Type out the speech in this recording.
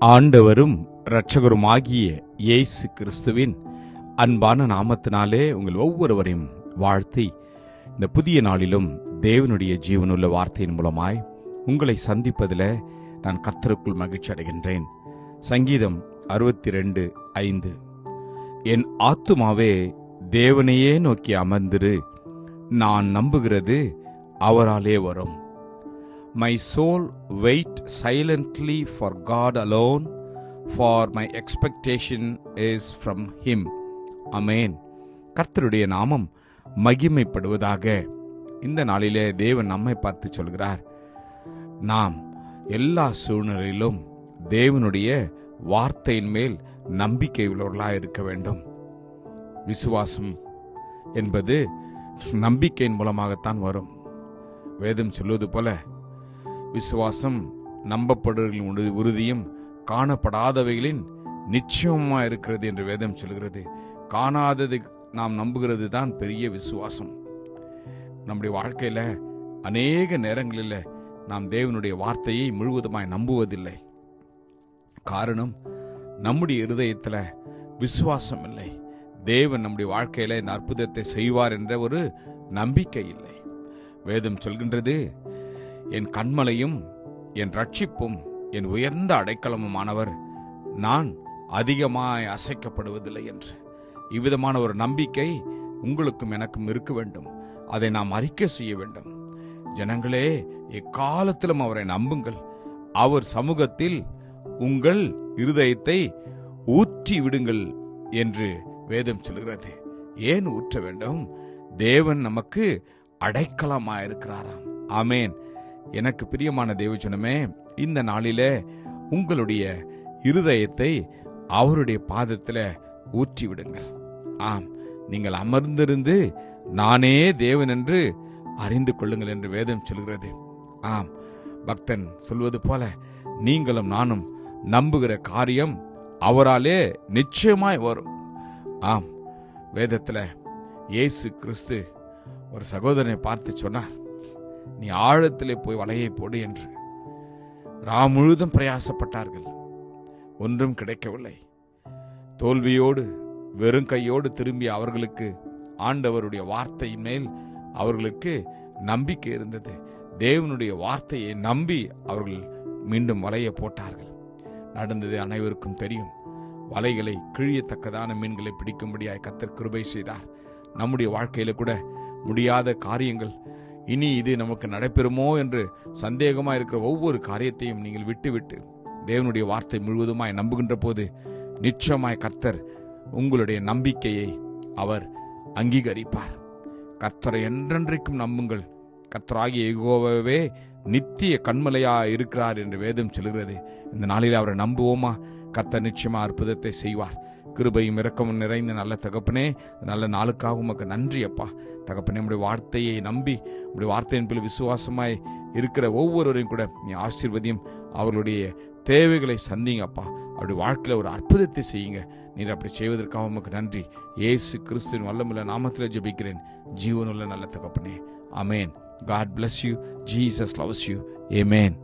ஆண்டவரும் இரட்சகருமாகிய இயேசு கிறிஸ்துவின் அன்பான நாமத்தினாலே உங்கள் ஒவ்வொருவரையும் வாழ்த்தி இந்த புதிய நாளிலும் தேவனுடைய ஜீவனுள்ள வார்த்தையின் மூலமாய் உங்களை சந்திப்பதில் நான் கர்த்தருக்குள் மகிழ்ச்சி அடைகின்றேன். சங்கீதம் அறுபத்தி ரெண்டு ஐந்து. என் ஆத்துமாவே தேவனையே நோக்கி அமர்ந்திரு. நான் நம்புகிறது அவராலே வரும். My soul wait silently for God alone for my expectation is from him amen கர்த்தருடைய நாமம் மகிமைப்படுவதாக. இந்த நாளிலே தேவன் நம்மை பார்த்து சொல்கிறார். நாம் எல்லா சூழ்நிலையிலும் தேவனுடைய வார்த்தையின் மேல் நம்பிக்கை உள்ளவர்களாக இருக்க வேண்டும். விசுவாசம் என்பது நம்பிக்கையின் மூலமாகத்தான் வரும். வேதம் சொல்வது போல விசுவாசம் நம்பப்படுவர்களின் உறுதியும் காணப்படாதவைகளின் நிச்சயமா இருக்கிறது என்று வேதம் சொல்கிறது. காணாதது நாம் நம்புகிறது தான் பெரிய விசுவாசம். நம்முடைய வாழ்க்கையில அநேக நேரங்களில் நாம் தேவனுடைய வார்த்தையை முழுவதுமாய் நம்புவதில்லை. காரணம் நம்முடைய இருதயத்தில் விசுவாசம் இல்லை. தேவன் நம்முடைய வாழ்க்கையில இந்த அற்புதத்தை செய்வார் என்ற ஒரு நம்பிக்கை இல்லை. வேதம் சொல்கின்றது என் கண்மலையும் என் ரட்சிப்பும் என் உயர்ந்த அடைக்கலமுமானவர் நான் அதிகமாய் அசைக்கப்படுவதில்லை என்று. இவ்விதமான ஒரு நம்பிக்கை உங்களுக்கும் எனக்கும் இருக்க வேண்டும். அதை நாம் அறிக்கை செய்ய வேண்டும். ஜனங்களே எக்காலத்திலும் அவரை நம்புங்கள். அவர் சமூகத்தில் உங்கள் இருதயத்தை ஊற்றி விடுங்கள் என்று வேதம் சொல்கிறது. ஏன் ஊற்ற வேண்டும்? தேவன் நமக்கு அடைக்கலமாயிருக்கிறாராம். ஆமேன். எனக்கு பிரியமான தேவச்சனமே இந்த நாளிலே உங்களுடைய இருதயத்தை அவருடைய பாதத்தில் ஊற்றி விடுங்கள் ஆம் நீங்கள் அமர்ந்திருந்து நானே தேவன் என்று அறிந்து கொள்ளுங்கள் என்று வேதம் சொல்கிறது. ஆம் பக்தன் சொல்வது போல நீங்களும் நானும் நம்புகிற காரியம் அவராலே நிச்சயமாய் வரும். ஆம் வேதத்துல இயேசு கிறிஸ்து ஒரு சகோதரனை பார்த்து சொன்னார். நீ ஆழத்திலே போய் வலையை போடு என்று ரா முழுதும் பிரயாசப்பட்டார்கள். ஒன்றும் கிடைக்கவில்லை. தோல்வியோடு வெறும் கையோடு திரும்பிய அவர்களுக்கு ஆண்டவருடைய வார்த்தையின் மேல் அவர்களுக்கு நம்பிக்கை இருந்தது. தேவனுடைய வார்த்தையை நம்பி அவர்கள் மீண்டும் வலையை போட்டார்கள். நடந்தது அனைவருக்கும் தெரியும். வலைகளை கிழியத்தக்கதான மீன்களை பிடிக்கும்படியாய் கத்தர் கிருபை செய்தார். நம்முடைய வாழ்க்கையில் கூட முடியாத காரியங்கள் இனி இது நமக்கு நடைபெறுமோ என்று சந்தேகமாக இருக்கிற ஒவ்வொரு காரியத்தையும் நீங்கள் விட்டுவிட்டு தேவனுடைய வார்த்தை முழுவதுமாய் நம்புகின்ற போது நிச்சயமாய் கர்த்தர் உங்களுடைய நம்பிக்கையை அவர் அங்கீகரிப்பார். கர்த்தரை என்றென்றைக்கும் நம்புங்கள். கர்த்தராகிய எகோவவே நித்திய கண்மலையாக இருக்கிறார் என்று வேதம் சொல்கிறது. இந்த நாளில் அவரை நம்புவோமா? கர்த்தர் நிச்சயமா அற்புதத்தை செய்வார். கிருபையும் இறக்கமும் நிறைந்த நல்ல தகப்பனே நல்ல நாளுக்காக உமக்கு நன்றி அப்பா. தகப்பனே நம்முடைய வார்த்தையை நம்பி உடைய வார்த்தையின் பில் விசுவாசமாய் இருக்கிற ஒவ்வொருவரையும் கூட நீ ஆசீர்வதியும் அவர்களுடைய தேவைகளை சந்திங்க அப்பா. வாழ்க்கையில் ஒரு அற்புதத்தை செய்யுங்க. நீர் அப்படி செய்வதற்காக உமக்கு நன்றி. இயேசு கிறிஸ்துவின் வல்லமுள்ள நாமத்தில் ஜெபிக்கிறேன். ஜீவனுள்ள நல்ல தகப்பனே. Amen God bless you Jesus loves you amen